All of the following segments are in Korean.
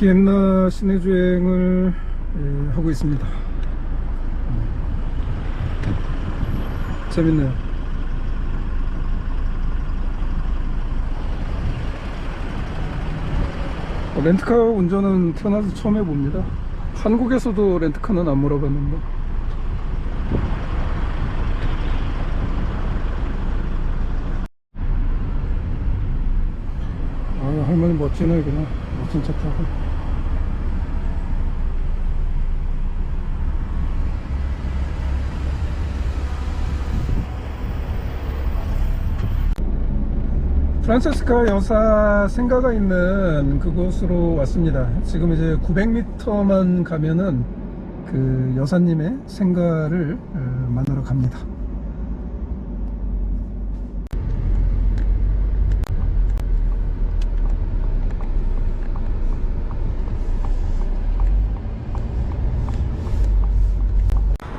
비엔나 시내 주행을 예, 하고 있습니다. 재밌네요. 어, 렌트카 운전은 태어나서 처음 해봅니다. 한국에서도 렌트카는 안 몰아봤는데. 아, 할머니 멋지네, 그냥. 멋진 차 타고. 프란체스카 여사 생가가 있는 그곳으로 왔습니다. 지금 이제 900m만 가면은 그 여사님의 생가를 어, 만나러 갑니다.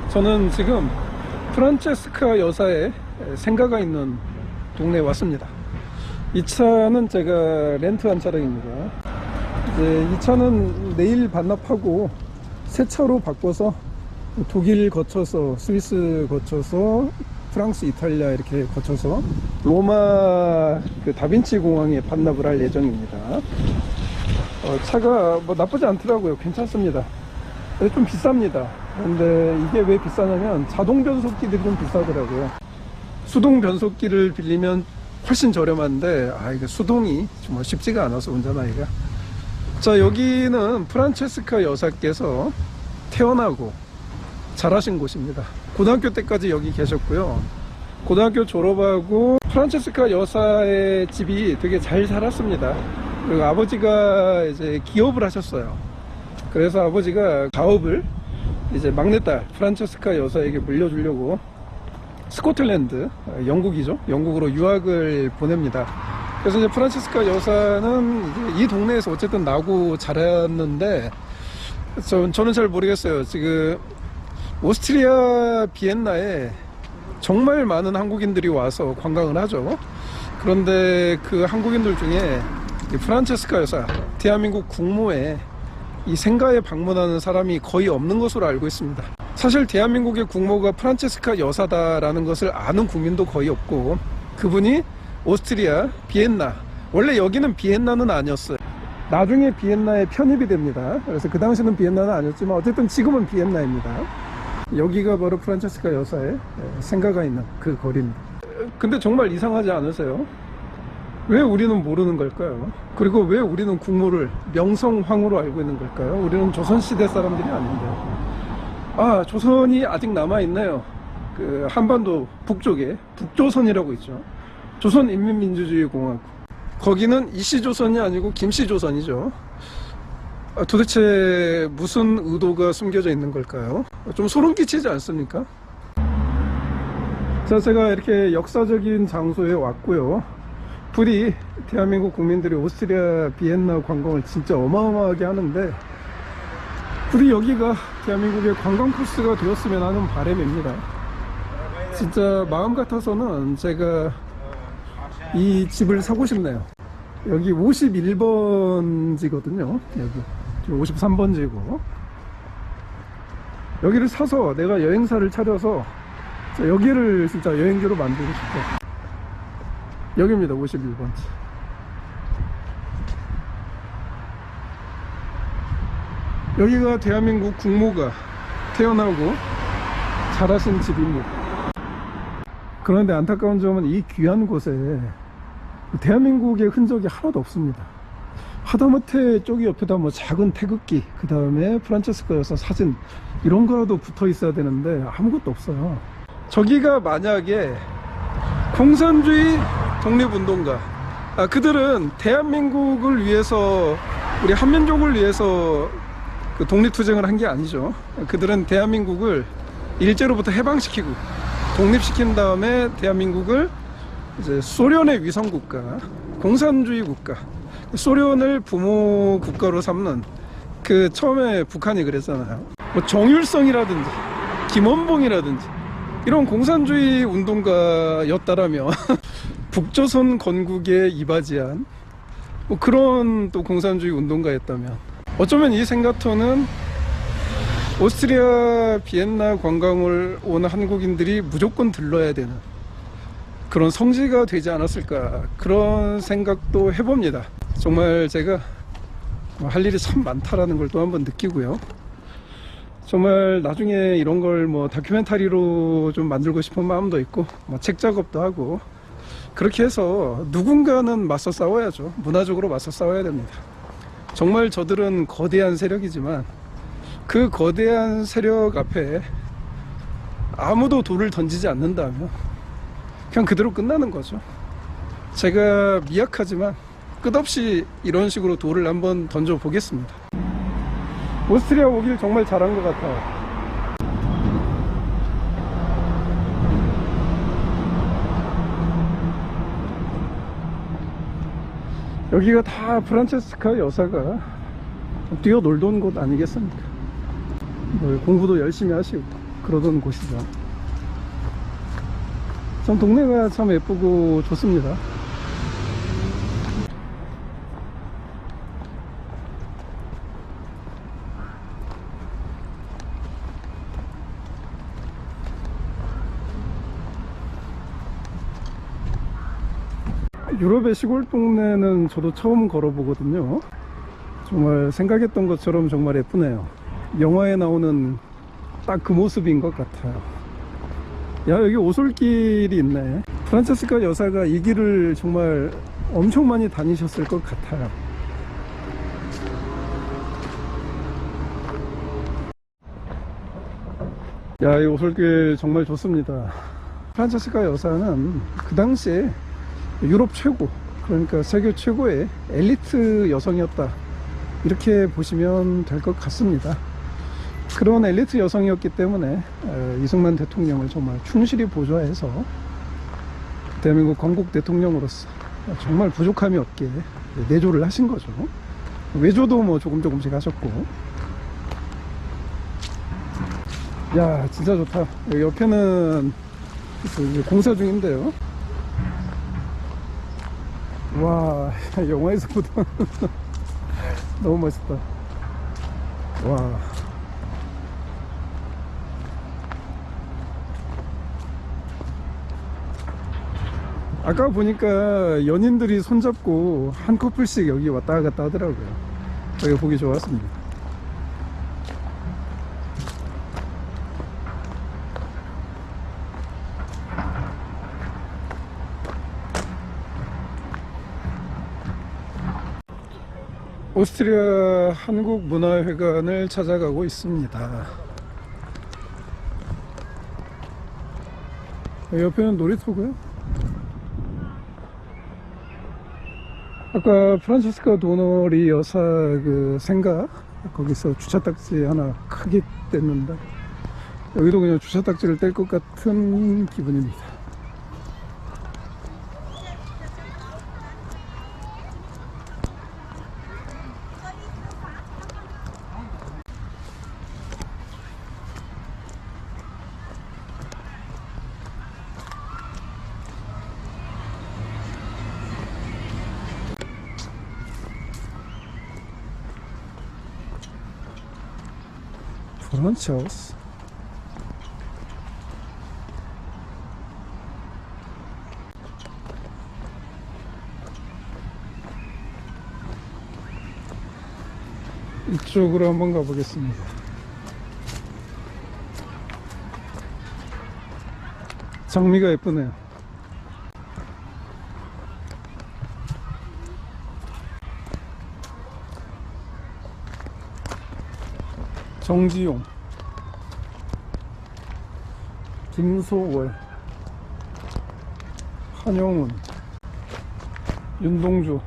저는 지금 프란체스카 여사의 생가가 있는 동네에 왔습니다. 이 차는 제가 렌트한 차량입니다. 이제 이 차는 내일 반납하고 새 차로 바꿔서 독일 거쳐서 스위스 거쳐서 프랑스, 이탈리아 이렇게 거쳐서 로마 그 다빈치 공항에 반납을 할 예정입니다. 어, 차가 뭐 나쁘지 않더라고요. 괜찮습니다. 좀 비쌉니다. 근데 이게 왜 비싸냐면 자동 변속기들이 좀 비싸더라고요. 수동 변속기를 빌리면 훨씬 저렴한데 아 이게 수동이 정말 쉽지가 않아서 운전하기가. 자 여기는 프란체스카 여사께서 태어나고 자라신 곳입니다. 고등학교 때까지 여기 계셨고요. 고등학교 졸업하고 프란체스카 여사의 집이 되게 잘 살았습니다. 그리고 아버지가 이제 기업을 하셨어요. 그래서 아버지가 가업을 이제 막내딸 프란체스카 여사에게 물려주려고 스코틀랜드 어, 영국이죠. 영국으로 유학을 보냅니다. 그래서 이제 프란치스카 여사는 이 동네에서 어쨌든 나고 자랐는데 저, 저는 잘 모르겠어요. 지금 오스트리아 비엔나에 정말 많은 한국인들이 와서 관광을 하죠. 그런데 그 한국인들 중에 이 프란체스카 여사 대한민국 국무에 이 생가에 방문하는 사람이 거의 없는 것으로 알고 있습니다. 사실 대한민국의 국모가 프란체스카 여사다라는 것을 아는 국민도 거의 없고 그분이 오스트리아 비엔나 원래 여기는 비엔나는 아니었어요. 나중에 비엔나에 편입이 됩니다. 그래서 그 당시는 비엔나는 아니었지만 어쨌든 지금은 비엔나입니다. 여기가 바로 프란체스카 여사의 생가가 있는 그 거리입니다. 근데 정말 이상하지 않으세요? 왜 우리는 모르는 걸까요? 그리고 왜 우리는 국모를 명성황후로 알고 있는 걸까요? 우리는 조선시대 사람들이 아닌데. 아, 조선이 아직 남아있네요. 그, 한반도 북쪽에 북조선이라고 있죠. 조선인민민주주의공화국. 거기는 이씨조선이 아니고 김씨조선이죠. 아, 도대체 무슨 의도가 숨겨져 있는 걸까요? 좀 소름 끼치지 않습니까? 자, 제가 이렇게 역사적인 장소에 왔고요. 부디 대한민국 국민들이 오스트리아 비엔나 관광을 진짜 어마어마하게 하는데 부디 여기가 대한민국의 관광 코스가 되었으면 하는 바람입니다. 진짜 마음 같아서는 제가 이 집을 사고 싶네요. 여기 51번지거든요. 여기 53번지고 여기를 사서 내가 여행사를 차려서 여기를 진짜 여행지로 만들고 싶어. 여기입니다 51번지 여기가 대한민국 국모가 태어나고 자라신 집입니다. 그런데 안타까운 점은 이 귀한 곳에 대한민국의 흔적이 하나도 없습니다. 하다못해 저기 옆에다 뭐 작은 태극기 그 다음에 프란체스카 여사 사진 이런 거라도 붙어 있어야 되는데 아무것도 없어요. 저기가 만약에 공산주의 독립운동가 아, 그들은 대한민국을 위해서 우리 한민족을 위해서 그 독립투쟁을 한 게 아니죠. 그들은 대한민국을 일제로부터 해방시키고 독립시킨 다음에 대한민국을 이제 소련의 위성국가 공산주의 국가 소련을 부모 국가로 삼는 그 처음에 북한이 그랬잖아요. 뭐 정율성이라든지 김원봉이라든지 이런 공산주의 운동가였다라면 북조선 건국에 이바지한 뭐 그런 또 공산주의 운동가였다면 어쩌면 이 생가터는 오스트리아 비엔나 관광을 온 한국인들이 무조건 들러야 되는 그런 성지가 되지 않았을까 그런 생각도 해봅니다. 정말 제가 뭐할 일이 참 많다라는 걸 또 한번 느끼고요. 정말 나중에 이런 걸 뭐 다큐멘터리로 좀 만들고 싶은 마음도 있고 뭐 책 작업도 하고 그렇게 해서 누군가는 맞서 싸워야죠. 문화적으로 맞서 싸워야 됩니다. 정말 저들은 거대한 세력이지만 그 거대한 세력 앞에 아무도 돌을 던지지 않는다면 그냥 그대로 끝나는 거죠. 제가 미약하지만 끝없이 이런 식으로 돌을 한번 던져 보겠습니다. 오스트리아 오길 정말 잘한 것 같아요. 여기가 다 프란체스카 여사가 뛰어놀던 곳 아니겠습니까? 뭐 공부도 열심히 하시고 그러던 곳이죠. 참 동네가 참 예쁘고 좋습니다. 유럽의 시골 동네는 저도 처음 걸어보거든요. 정말 생각했던 것처럼 정말 예쁘네요. 영화에 나오는 딱 그 모습인 것 같아요. 야, 여기 오솔길이 있네. 프란체스카 여사가 이 길을 정말 엄청 많이 다니셨을 것 같아요. 야, 이 오솔길 정말 좋습니다. 프란체스카 여사는 그 당시에 유럽 최고, 그러니까 세계 최고의 엘리트 여성이었다. 이렇게 보시면 될 것 같습니다. 그런 엘리트 여성이었기 때문에 에, 이승만 대통령을 정말 충실히 보좌해서 대한민국 건국 대통령으로서 정말 부족함이 없게 내조를 하신 거죠. 외조도 뭐 조금 조금씩 하셨고. 야, 진짜 좋다. 옆에는 그 공사 중인데요. 와, 영화에서 보던 너무 멋있다. 와. 아까 보니까 연인들이 손잡고 한 커플씩 여기 왔다 갔다 하더라고요. 여기 보기 좋았습니다. 오스트리아 한국문화회관을 찾아가고 있습니다. 옆에는 놀이터고요. 아까 프란체스카 도너리 여사 그 생가 거기서 주차 딱지 하나 크게 뗐는데 여기도 그냥 주차 딱지를 뗄 것 같은 기분입니다. 프란체스 이쪽으로 한번 가보겠습니다. 장미가 예쁘네요. 정지용, 김소월, 한영훈, 윤동주,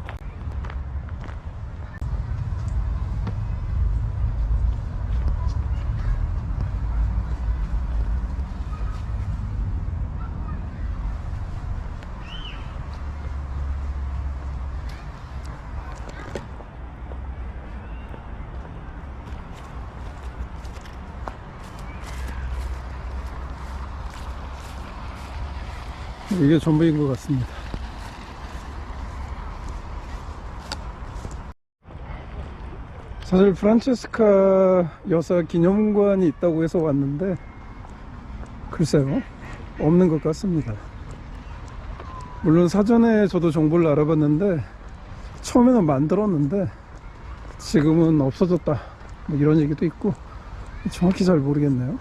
이게 전부인 것 같습니다. 사실 프란체스카 여사 기념관이 있다고 해서 왔는데 글쎄요 없는 것 같습니다. 물론 사전에 저도 정보를 알아봤는데 처음에는 만들었는데 지금은 없어졌다. 뭐 이런 얘기도 있고 정확히 잘 모르겠네요